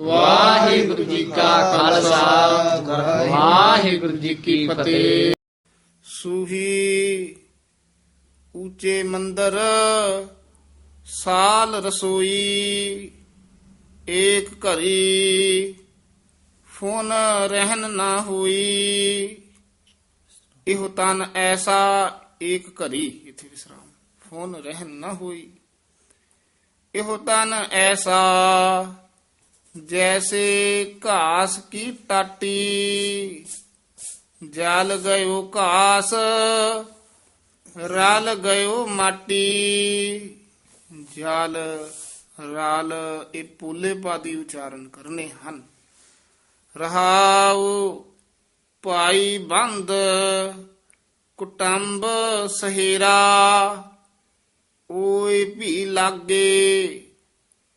ਵਾਹਿਗੁਰੂ ਜੀ ਕਾ ਖਾਲਸਾ। ਵਾਹਿਗੁਰੂ ਜੀ ਕੀ ਫਤਿਹ। ਸੂਹੀ ਉੱਚੇ ਮੰਦਰ, ਸਾਲ ਰਸੋਈ, ਏਕ ਘਰੀ ਫੋਨ ਰਹਿਨ ਨਾ ਹੋਈ। ਇਹੋ ਤਨ ਐਸਾ ਏਕ ਘਰੀ ਇਥੇ ਵਿਸਰਾਮ, ਫੋਨ ਰਹਿਨ ਨਾ ਹੋਈ। ਇਹੋ ਤਨ ਐਸਾ ਜੈਸੇ ਘਾਸ ਕੀ ਟਾਟੀ, ਜਲ ਗਇਓ ਘਾਸ, ਰਲ ਗਇਓ ਮਾਟੀ। ਜਲ, ਰਲ ਇਹ ਪੂਲੇ ਪਾਦੀ ਉਚਾਰਨ ਕਰਨੇ ਹਨ। ਰਹਾਉ ਭਾਈ ਬੰਦ, ਕੁਟੰਬ ਸਹੇਰਾ, ਓਏ ਵੀ ਲਾਗੇ।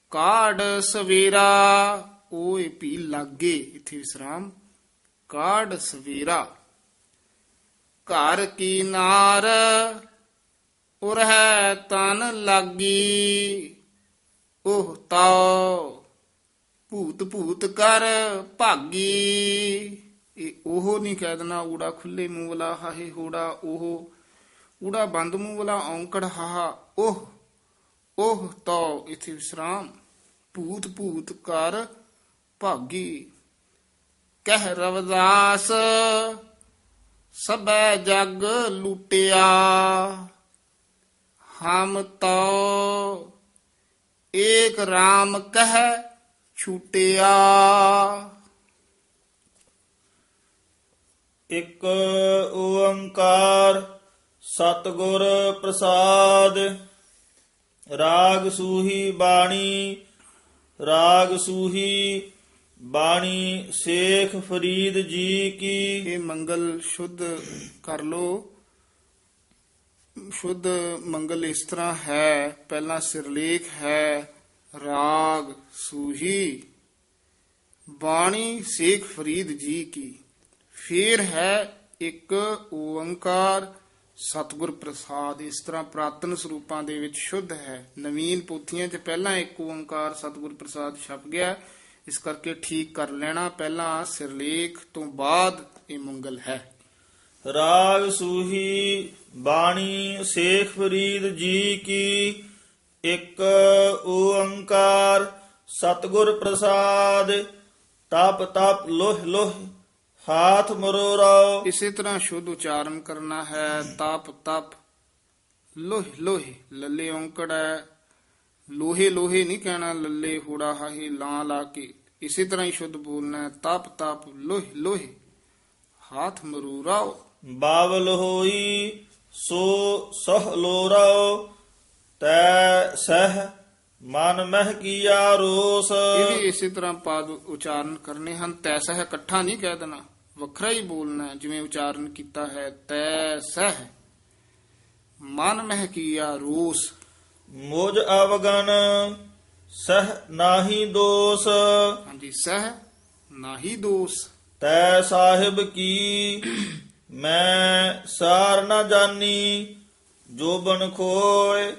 ਕਾੜ ਸਵੇਰਾ, ਓਏ ਪੀ ਲਾਗੇ, ਇਥੇ ਵਿਸਰਾਮ। ਕਾੜ ਸਵੇਰਾ, ਘਰ ਕੀ ਨਾਰ ਉਰਹਿ ਤਨ ਲਾਗੀ। ਉਹ ਤਾਉ ਭੂਤ ਭੂਤ ਕਰ ਭਾਗੀ। ਇਹ ਉਹ ਨਹੀਂ ਕਹਿ ਦੇਣਾ, ਊੜਾ ਖੁੱਲੇ ਮੂੰਹ ਵਾਲਾ, ਹਾਹੇ ਹੋੜਾ ਉਹ ਊੜਾ ਬੰਦ ਮੂੰਹ ਵਾਲਾ, ਔਂਕੜ ਹਾਹਾ ਉਹ ਉਹ ਤੋ ਇਥੇ ਵਿਸਰਾਮ, ਭੂਤ ਭੂਤ ਕਰ ਭਾਗੀ। ਕਹਿ ਰਵਦਾਸ, ਸਭੈ ਜਗ ਲੁਟਿਆ। ਹਮ ਤੋ ਏਕ RAM ਕਹਿ ਛੂਟਿਆ। ਇੱਕ ਓੰਕਾਰ ਸਤਿਗੁਰ ਪ੍ਰਸਾਦ ਰਾਗ ਸੂਹੀ ਬਾਣੀ, ਰਾਗ ਸੂਹੀ ਬਾਣੀ, ਸ਼ੇਖ ਫਰੀਦ ਜੀ ਕੀ। ਇਹ ਮੰਗਲ ਸ਼ੁੱਧ ਕਰ ਲੋ। ਸ਼ੁੱਧ ਮੰਗਲ ਇਸ ਤਰ੍ਹਾਂ ਹੈ, ਪਹਿਲਾ ਸਿਰਲੇਖ ਹੈ, ਰਾਗ ਸੂਹੀ ਬਾਣੀ, ਸ਼ੇਖ ਫਰੀਦ ਜੀ ਕੀ। ਫੇਰ ਹੈ ਇੱਕ ਓੰਕਾਰ ਸਤਿਗੁਰ ਪ੍ਰਸਾਦ ਇਸ ਤਰ੍ਹਾਂ ਪ੍ਰਾਤਨ ਸਰੂਪਾਂ ਦੇ ਵਿੱਚ ਸ਼ੁੱਧ ਹੈ। ਨਵੀਨ ਪੋਥੀਆਂ 'ਚ ਪਹਿਲਾਂ ਇੱਕ ਓੰਕਾਰ ਸਤਿਗੁਰ ਪ੍ਰਸਾਦ ਛਪ ਗਿਆ। ਇਸ ਕਰਕੇ ਠੀਕ ਕਰ ਲੈਣਾ ਪਹਿਲਾਂ ਸਿਰਲੇਖ ਤੋਂ ਬਾਅਦ ਇਹ ਮੰਗਲ ਹੈ। ਰਾਗ ਸੂਹੀ ਬਾਣੀ ਸ਼ੇਖ ਫਰੀਦ ਜੀ ਕੀ ਇੱਕ ਓੰਕਾਰ ਸਤਿਗੁਰ ਪ੍ਰਸਾਦ ਤਪ ਤਪ ਲੋਹ ਲੋਹ ਹਾਥ ਮਰੋਰਾਓ। ਇਸੇ ਤਰ੍ਹਾਂ ਸ਼ੁੱਧ ਉਚਾਰਨ ਕਰਨਾ ਹੈ ਤਪ ਤਪ। ਲੋਹ ਲੋਹੇ ਲੱਲੇ ਔਂਕੜ ਲੋਹੇ ਲੋਹੇ ਨਹੀਂ ਕਹਿਣਾ ਲੱਲੇ ਹੂੜਾ ਹਾਹੀ ਲਾਂ ਲਾ ਕੇ। ਇਸੇ ਤਰ੍ਹਾਂ ਹੀ ਸ਼ੁੱਧ ਬੋਲਣਾ ਹੈ ਤਪ ਤਪ ਲੋਹ ਲੋਹੇ। ਹਾਥ ਮਰੂਰਾਓ। ਬਾਵਲ ਹੋਈ ਸੋ ਸਹ ਲੋਰਾਓ। ਤੈ ਸਹ ਮਨ ਮਹਿ ਕੀਆ ਰੋਸ। ਇਹ ਵੀ ਇਸੇ ਤਰ੍ਹਾਂ ਪਾਦ ਉਚਾਰਨ ਕਰਨੇ ਹਨ ਤੈਸਾ ਹੈ ਇਕੱਠਾ ਨਹੀਂ ਕਹਿ ਦੇਣਾ। ਵੱਖਰਾ ਹੀ ਬੋਲਣਾ ਜਿਵੇਂ ਉਚਾਰਨ ਕੀਤਾ ਹੈ ਤੈ ਸਹ। ਮਨ ਮਹਿ ਕੀਆ ਰੋਸ। ਮੁਝ ਅਵਗਨ ਸਹ ਨਾਹੀ ਦੋਸ। ਹਾਂਜੀ ਸਹ ਨਾਹੀ ਦੋਸ। ਤੈ ਸਾਹਿਬ ਕੀ ਮੈਂ ਸਾਰ ਨਾ ਜਾਨੀ ਜੋ ਬਨ ਖੋਏ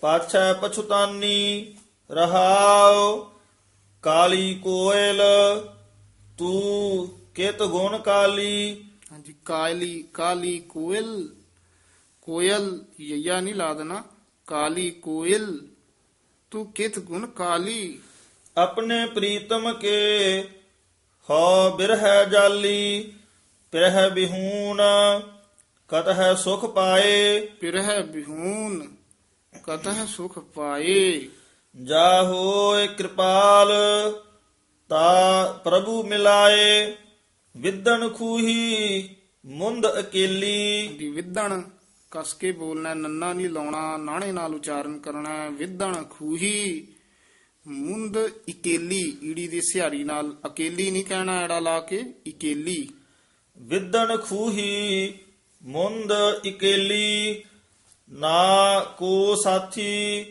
ਪਾਛੈ ਪਛੁਤਾਨੀ ਰਹਾਉ ਕਾਲੀ ਕੋਇਲ ਤੂੰ ਕਿਤ ਗੁਣ ਕਾਲੀ। ਹਾਂਜੀ ਕਾਲੀ ਕਾਲੀ ਕੋਇਲ ਕੋਇਲ ਯਈਆ ਨਹੀਂ ਲਾ ਦੇਣਾ ਕਾਲੀ ਕੋਇਲ ਤੂੰ ਕਿਤ ਗੁਣ ਕਾਲੀ। ਆਪਣੇ ਪ੍ਰੀਤਮ ਕੇ ਹਉ ਬਿਰਹਿ ਜਾਲੀ ਪਿਰਹਿ ਬਿਹੂਨ ਕਤਹਿ ਸੁਖ ਪਾਏ। ਪਿਰਹਿ ਬਿਹੂਨ ਕਤਹ ਸੁਖ ਪਾਏ। ਜਾ ਹੋਏ ਕਿਰਪਾਲ ਤਾ ਪ੍ਰਭੂ ਮਿਲਾਏ। ਵਿਦਨ ਖੂਹੀ ਮੁੰਦ ਅਕੇਲੀ ਦੀ ਵਿਦਣ ਕਸ ਕੇ ਬੋਲਣਾ ਨੰਨਾ ਨਹੀਂ ਲਾਉਣਾ ਨਾਣੇ ਨਾਲ ਉਚਾਰਨ ਕਰਨਾ। ਵਿਦਣ ਖੂਹੀ ਮੁੰਦ ਇਕੇਲੀ ਈੜੀ ਦੀ ਸਿਹਾਰੀ ਨਾਲ ਅਕੇਲੀ ਨਹੀਂ ਕਹਿਣਾ ਐੜਾ ਲਾ ਕੇ ਇਕੇਲੀ ਵਿਦਨ ਖੂਹੀ ਮੁੰਦ ਇਕੇਲੀ ਨਾ ਕੋ ਸਾਥੀ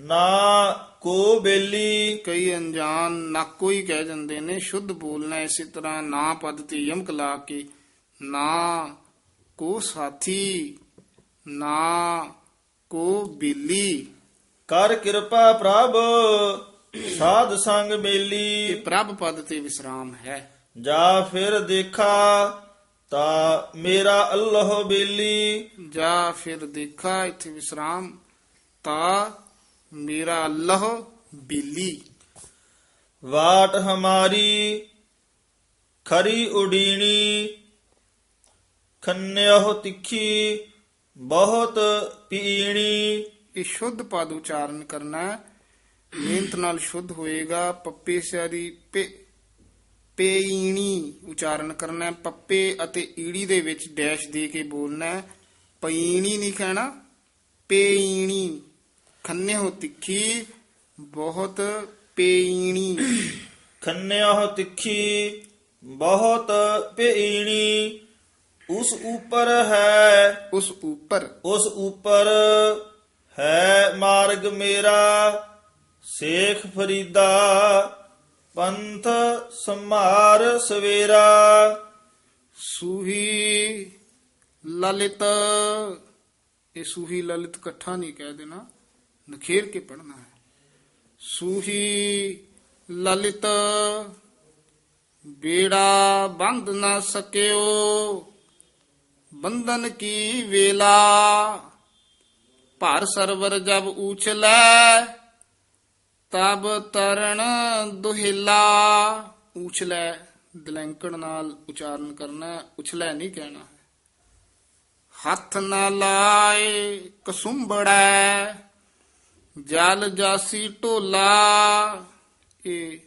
ਨਾ ਕੋ ਬੇਲੀ। ਕਈ ਅਣਜਾਣ ਨਾਕੋ ਹੀ ਕਹਿ ਜਾਂਦੇ ਨੇ ਸ਼ੁੱਧ ਬੋਲਣਾ ਇਸੇ ਤਰ੍ਹਾਂ ਨਾ ਪਦ ਤੇ ਯਮਕ ਲਾ ਕੇ ਨਾ ਕੋ ਸਾਥੀ ਨਾ ਕੋ ਬੇਲੀ। ਕਰ ਕਿਰਪਾ ਪ੍ਰਭ ਸਾਧ ਸੰਗ ਇਹ ਮੇਲੀ ਪ੍ਰਭ ਪਦ ਤੇ ਵਿਸਰਾਮ ਹੈ। ਜਾ ਫਿਰ ਦੇਖਾ ਤਾ ਮੇਰਾ ਅੱਲਾਹ ਬੇਲੀ। ਜਾਂ ਫਿਰ ਦੇਖਾ ਇੱਥੇ ਵਿਸਰਾਮ ਤਾਂ ਮੇਰਾ ਅੱਲਾਹ ਬੇਲੀ ਵਾਟ ਹਮਾਰੀ ਖਰੀ ਉਡੀਣੀ ਖੰਨਿਓ ਤਿੱਖੀ ਬਹੁਤ ਪੀਣੀ ਇਹ ਸ਼ੁੱਧ ਪਦ ਉਚਾਰਨ ਕਰਨਾ। ਮਿਹਨਤ ਨਾਲ ਸ਼ੁੱਧ ਹੋਏਗਾ ਪੱਪੇ ਸਿਆਰੀ ਪੇ ਪੇਈਣੀ ਉਚਾਰਨ ਕਰਨਾ। ਪੱਪੇ ਅਤੇ ਈੜੀ ਦੇ ਵਿੱਚ ਡੈਸ਼ ਦੇ ਕੇ ਬੋਲਣਾ। ਪਈਣੀ ਨਹੀਂ ਕਹਿਣਾ ਪੇਈਣੀ ਖੰਨੇ ਹੋ ਤਿੱਖੀ ਬਹੁਤ ਪੇਈਣੀ ਖੰਨਿਓ ਤਿੱਖੀ ਬਹੁਤ ਪੀਣੀ ਉਸ ਉੱਪਰ ਹੈ ਉਸ ਉੱਪਰ। ਉਸ ਉੱਪਰ ਹੈ ਮਾਰਗ ਮੇਰਾ। ਸੇਖ ਫਰੀਦਾ ਪੰਥ ਸਮਾਰ ਸਵੇਰਾ। ਸੂਹੀ ਲਲਿਤ ਇਹ ਸੂਹੀ ਲਲਿਤ ਇਕੱਠਾ ਨਹੀਂ ਕਹਿ ਦੇਣਾ। ਨਖੇਰ ਕੇ ਪੜਨਾ ਹੈ। ਸੂਹੀ ਲਲਿਤ ਬੇੜਾ ਬੰਦ ਨਾ ਸਕਿਓ, ਬੰਧਨ ਕੀ ਵੇਲਾ? ਭਰ ਸਰਵਰ ਜਬ ਉਛਲੈ ਤਬ ਤਰਨ ਦੁਹਿਲਾ। ਉਛਲੈ ਦਲੈਂਕਣ ਨਾਲ ਉਚਾਰਨ ਕਰਨਾ ਉਛਲੈ ਨਹੀਂ ਕਹਿਣਾ। ਹੱਥ ਨਾ ਲਾਏ ਕਸੁੰਬੜੈ ਜਲ ਜਾਸੀ ਢੋਲਾ। ਇਹ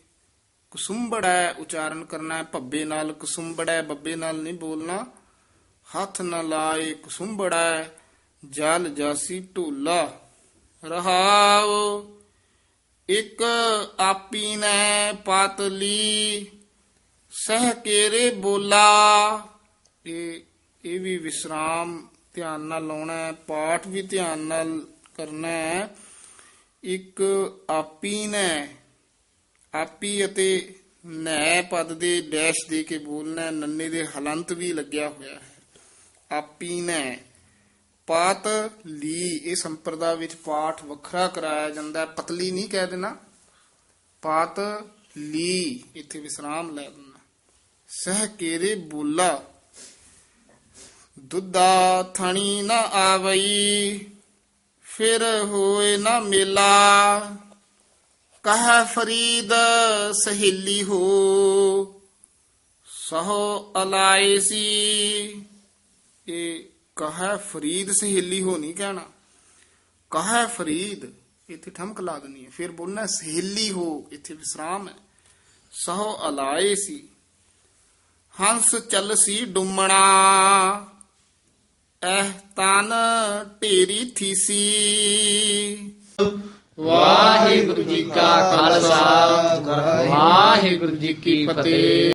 ਕਸੁੰਬੜੈ ਉਚਾਰਨ ਕਰਨਾ ਹੈ, ਭੱਬੇ ਨਾਲ ਕਸੁੰਬੜੈ ਬੱਬੇ ਨਾਲ ਨਹੀਂ ਬੋਲਣਾ। ਹੱਥ ਨਾ ਲਾਏ ਕਸੁੰਬੜੈ ਜਲ ਜਾਸੀ ਢੋਲਾ। ਰਹਾਉ, ਇਕ ਆਪੀ ਨੇ ਪਾਤਲੀ, ਸਹਿ ਕੇਰੇ ਬੋਲਾ। ਇਹ ਇਹ ਵੀ ਵਿਸਰਾਮ ਧਿਆਨ ਨਾਲ ਲਾਉਣਾ ਹੈ, ਪਾਠ ਵੀ ਧਿਆਨ ਨਾਲ ਕਰਨਾ ਹੈ। ਇੱਕ ਆਪੀ ਨੇ, ਆਪੀ ਅਤੇ ਨੈ ਪਦ ਦੇ ਡੈਸ਼ ਦੇ ਕੇ ਬੋਲਣਾ ਨੰਨੇ ਦੇ ਹਲੰਤ ਵੀ ਲੱਗਿਆ ਹੋਇਆ ਹੈ। ਆਪੀ ਨੇ, ਪਾਤ ਲੀ, ਇਹ ਸੰਪਰਦਾ ਵਿੱਚ ਪਾਠ ਵੱਖਰਾ ਕਰਾਇਆ ਜਾਂਦਾ ਹੈ, ਪਤਲੀ ਨਹੀਂ ਕਹਿ ਦੇਣਾ। ਪਾਤ ਲੀ, ਇੱਥੇ ਵਿਸਰਾਮ ਲੈ ਦੇਣਾ। ਸਹਿ ਕੇਰੇ ਬੋਲਾ, ਦੁੱਧਾ ਥਣੀ ਨਾ ਆਵਈ। ਫਿਰ ਹੋਏ ਨਾ ਮੇਲਾ। ਕਹ ਫਰੀਦ, ਸਹੇਲੀ ਹੋ, ਸਹੋ ਅਲਾਈ ਸੀ। ਇਹ ਕਹ ਫਰੀਦ, ਸਹੇਲੀ ਹੋ ਨਹੀਂ ਕਹਿਣਾ। ਕਹ ਫਰੀਦ, ਇੱਥੇ ਠਮਕ ਲਾ ਦੇਣੀ ਹੈ। ਫਿਰ ਬੋਲਣਾ ਸਹੇਲੀ ਹੋ, ਇੱਥੇ ਵਿਸਰਾਮ ਹੈ। ਸਹੋ ਅਲਾਏ ਸੀ। ਹੰਸ ਚੱਲ ਸੀ ਡੁੰਮਣਾ। ਐਹ ਤਨ ਢੇਰੀ ਥੀਸੀ ਵਾਹਿਗੁਰੂ ਜੀ ਕਾ ਖਾਲਸਾ ਵਾਹਿਗੁਰੂ ਜੀ ਕੀ ਫਤਿਹ।